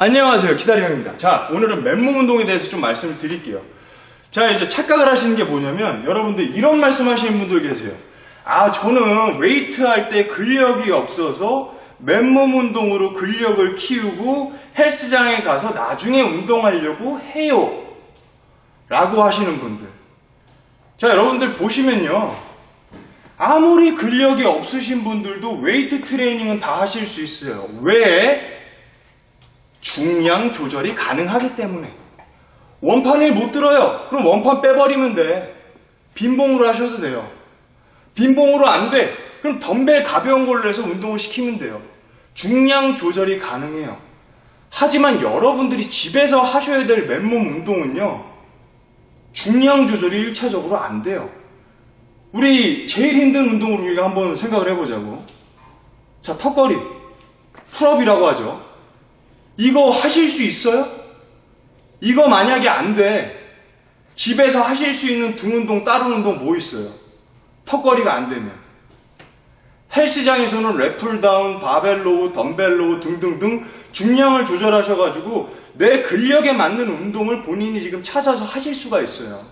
안녕하세요. 기다리형입니다. 자, 오늘은 맨몸 운동에 대해서 좀 말씀을 드릴게요. 자, 이제 착각을 하시는 게 뭐냐면, 여러분들 이런 말씀 하시는 분들 계세요. 아, 저는 웨이트 할 때 근력이 없어서 맨몸 운동으로 근력을 키우고 헬스장에 가서 나중에 운동하려고 해요. 라고 하시는 분들. 자, 여러분들 보시면요. 아무리 근력이 없으신 분들도 웨이트 트레이닝은 다 하실 수 있어요. 왜? 중량 조절이 가능하기 때문에. 원판을 못 들어요. 그럼 원판 빼버리면 돼. 빈봉으로 하셔도 돼요. 빈봉으로 안 돼. 그럼 덤벨 가벼운 걸로 해서 운동을 시키면 돼요. 중량 조절이 가능해요. 하지만 여러분들이 집에서 하셔야 될 맨몸 운동은요. 중량 조절이 1차적으로 안 돼요. 우리 제일 힘든 운동으로 우리가 한번 생각을 해보자고. 자, 턱걸이. 풀업이라고 하죠. 이거 하실 수 있어요? 이거 만약에 안 돼. 집에서 하실 수 있는 등 운동, 다른 운동 뭐 있어요? 턱걸이가 안 되면. 헬스장에서는 랩풀다운, 바벨로우, 덤벨로우 등등등 중량을 조절하셔가지고 내 근력에 맞는 운동을 본인이 지금 찾아서 하실 수가 있어요.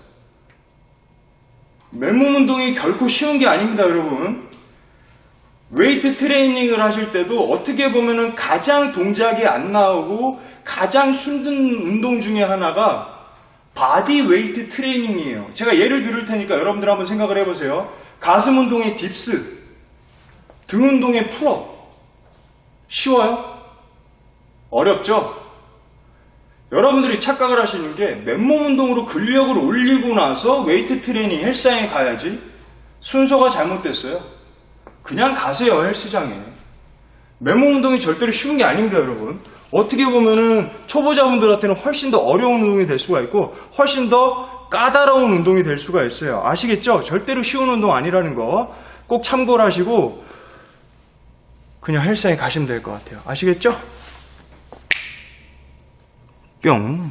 맨몸 운동이 결코 쉬운 게 아닙니다, 여러분. 웨이트 트레이닝을 하실 때도 어떻게 보면은 가장 동작이 안 나오고 가장 힘든 운동 중에 하나가 바디 웨이트 트레이닝이에요. 제가 예를 들을 테니까 여러분들 한번 생각을 해보세요. 가슴 운동의 딥스, 등 운동의 풀업. 쉬워요? 어렵죠? 여러분들이 착각을 하시는 게 맨몸 운동으로 근력을 올리고 나서 웨이트 트레이닝 헬스장에 가야지 순서가 잘못됐어요. 그냥 가세요 헬스장에. 맨몸 운동이 절대로 쉬운 게 아닙니다 여러분. 어떻게 보면은 초보자분들한테는 훨씬 더 어려운 운동이 될 수가 있고 훨씬 더 까다로운 운동이 될 수가 있어요. 아시겠죠? 절대로 쉬운 운동 아니라는 거 꼭 참고를 하시고 그냥 헬스장에 가시면 될 것 같아요. 아시겠죠? 뿅.